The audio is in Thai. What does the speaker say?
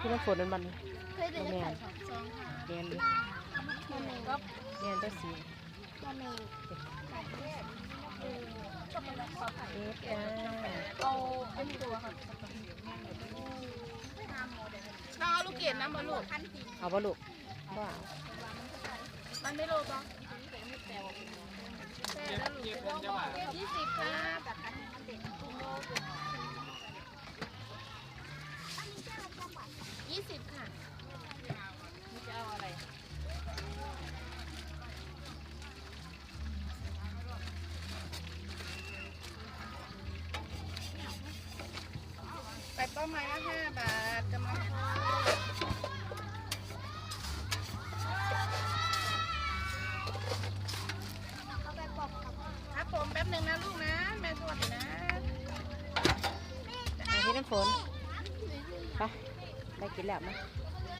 พี่น้ำฝนนั่นมันเคยเดินจะขายของซองค่ะเรียนดิบะเมงก็เรียนตัวสีบะเมงขายแยกเออก็เป็นราคาขายเอ๊ะจ้าเอาเป็นตัวค่ะน้องเอาลูกเกดน้ำบอลูกเอาปะลูกว่ามันไม่โลบ้างยี่สิบครั ยี่สิบค่ะนี่จะเอาอะไรไปเป้าไม้ละห้าบาทกำลังไปปอกกับครับผมแป๊บหนึ่งนะลูกนะ แม่สวัสดีนะเอาพี่น้ำฝนไป ได้กินแล้วไหม